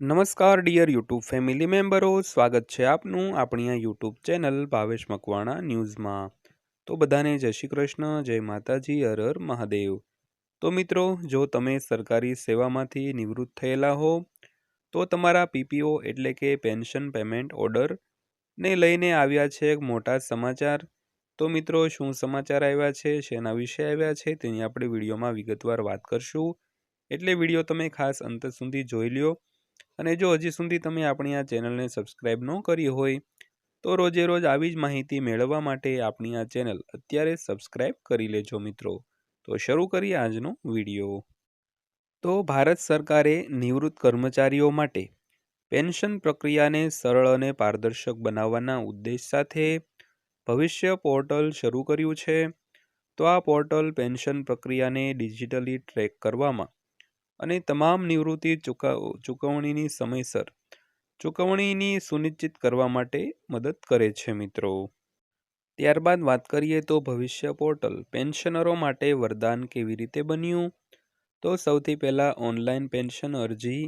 નમસ્કાર dear YouTube family મેમ્બરો સ્વાગત છે આપનું આપણી આ યુટ્યુબ ચેનલ ભાવેશ મકવાણા ન્યૂઝમાં. તો બધાને જય શ્રી કૃષ્ણ, જય માતાજી હર મહાદેવ. તો મિત્રો, જો તમે સરકારી સેવામાંથી નિવૃત્ત થયેલા હો, તો તમારા પીપીઓ એટલે કે પેન્શન પેમેન્ટ ઓર્ડર ને લઈને આવ્યા છે એક મોટા સમાચાર. તો મિત્રો, શું સમાચાર આવ્યા છે, શેના વિશે આવ્યા છે, તેની આપણે વિડીયોમાં વિગતવાર વાત કરશું. એટલે વીડિયો તમે ખાસ અંત સુધી જોઈ લ્યો. અને જો હજી સુધી તમે આપણી આ ચેનલને સબસ્ક્રાઈબ ન કરી હોય, તો રોજે રોજ આવી જ માહિતી મેળવવા માટે આપણી આ ચેનલ અત્યારે સબસ્ક્રાઈબ કરી લેજો મિત્રો. તો શરૂ કરીએ આજનો વીડિયો. તો ભારત સરકારે નિવૃત્ત કર્મચારીઓ માટે પેન્શન પ્રક્રિયાને સરળ અને પારદર્શક બનાવવાના ઉદ્દેશ સાથે ભવિષ્ય પોર્ટલ શરૂ કર્યું છે. તો આ પોર્ટલ પેન્શન પ્રક્રિયાને ડિજિટલી ટ્રેક કરવામાં અને તમામ નિવૃત્તિ ચૂકવણીની સમયસર. ચૂકવણીની સુનિશ્ચિત કરવા માટે મદદ કરે છે, મિત્રો. ત્યારબાદ વાત કરીએ તો ભવિષ્ય પોર્ટલ પેન્શનરો માટે વરદાન કેવી રીતે બન્યું? તો સૌથી પહેલાં ઓનલાઈન પેન્શન અરજી.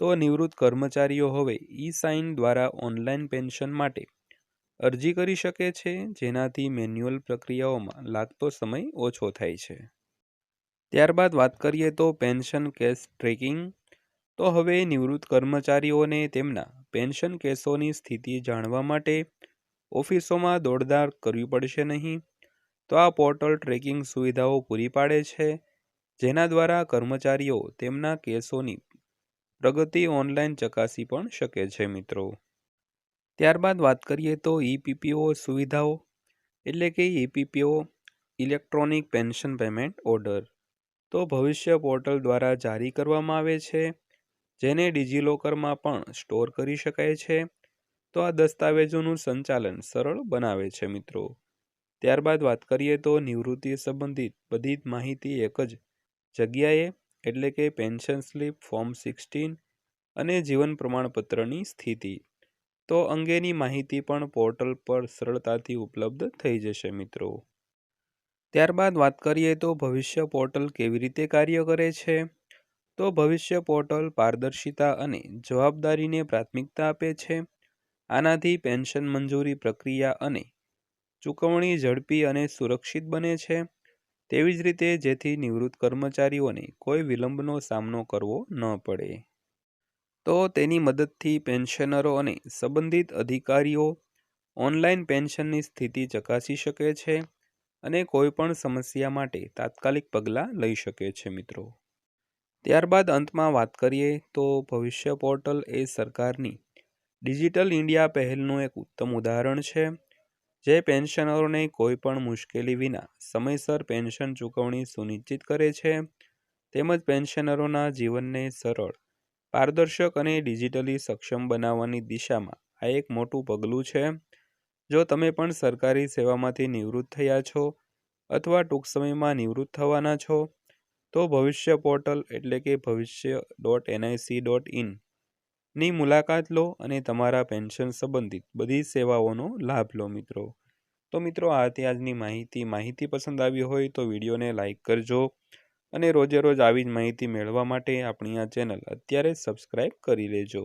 તો નિવૃત્ત કર્મચારીઓ હવે ઈ સાઇન દ્વારા ઓનલાઈન પેન્શન માટે અરજી કરી શકે છે, જેનાથી મેન્યુઅલ પ્રક્રિયાઓમાં લાગતો સમય ઓછો થાય છે. ત્યારબાદ વાત કરીએ તો પેન્શન કેસ ટ્રેકિંગ. તો હવે નિવૃત્ત કર્મચારીઓને તેમના પેન્શન કેસોની સ્થિતિ જાણવા માટે ઓફિસોમાં દોડધાર કરવી પડશે નહીં. તો આ પોર્ટલ ટ્રેકિંગ સુવિધાઓ પૂરી પાડે છે, જેના દ્વારા કર્મચારીઓ તેમના કેસોની પ્રગતિ ઓનલાઈન ચકાસી પણ શકે છે મિત્રો. ત્યારબાદ વાત કરીએ તો ઈપીપીઓ સુવિધાઓ, એટલે કે EPPO electronic pension payment order. તો ભવિષ્ય પોર્ટલ દ્વારા જારી કરવામાં આવે છે, જેને ડિજિલોકરમાં પણ સ્ટોર કરી શકાય છે. તો આ દસ્તાવેજોનું સંચાલન સરળ બનાવે છે મિત્રો. ત્યારબાદ વાત કરીએ તો નિવૃત્તિ સંબંધિત બધી જ માહિતી એક જ જગ્યાએ, એટલે કે પેન્શન સ્લીપ, ફોર્મ સિક્સટીન અને જીવન પ્રમાણપત્રની સ્થિતિ. તો અંગેની માહિતી પણ પોર્ટલ પર સરળતાથી ઉપલબ્ધ થઈ જશે મિત્રો. ત્યારબાદ વાત કરીએ તો ભવિષ્ય પોર્ટલ કેવી રીતે કાર્ય કરે છે? તો ભવિષ્ય પોર્ટલ પારદર્શિતા અને જવાબદારીને પ્રાથમિકતા આપે છે. આનાથી પેન્શન મંજૂરી પ્રક્રિયા અને ચૂકવણી ઝડપી અને સુરક્ષિત બને છે. તેવી જ રીતે જેથી નિવૃત્ત કર્મચારીઓને કોઈ વિલંબનો સામનો કરવો ન પડે. તો તેની મદદથી પેન્શનરો અને સંબંધિત અધિકારીઓ ઓનલાઈન પેન્શનની સ્થિતિ ચકાસી શકે છે. અને કોઈ પણ સમસ્યા માટે તાત્કાલિક પગલાં લઈ શકે છે, મિત્રો. ત્યારબાદ અંતમાં વાત કરીએ તો ભવિષ્ય પોર્ટલ એ સરકારની ડિજિટલ ઇન્ડિયા પહેલનું એક ઉત્તમ ઉદાહરણ છે, જે પેન્શનરોને કોઈ પણ મુશ્કેલી વિના સમયસર પેન્શન ચૂકવણી સુનિશ્ચિત કરે છે. તેમજ પેન્શનરોના જીવનને સરળ, પારદર્શક અને ડિજિટલી સક્ષમ બનાવવાની દિશામાં આ એક મોટું પગલું છે. જો તમે પણ સરકારી સેવામાંથી નિવૃત્ત થયા છો અથવા ટૂંક સમયમાં નિવૃત્ત થવાના છો, તો ભવિષ્ય પોર્ટલ એટલે કે ભવિષ્ય ડોટ એનઆઈસી ડોટ ઇનની મુલાકાત લો અને તમારા પેન્શન સંબંધિત બધી સેવાઓનો લાભ લો મિત્રો. તો મિત્રો, આ હતી આજની માહિતી. માહિતી પસંદ આવી હોય તો વિડીયોને લાઇક કરજો અને રોજે રોજ આવી જ માહિતી મેળવવા માટે આપણી આ ચેનલ અત્યારે સબસ્ક્રાઈબ કરી લેજો.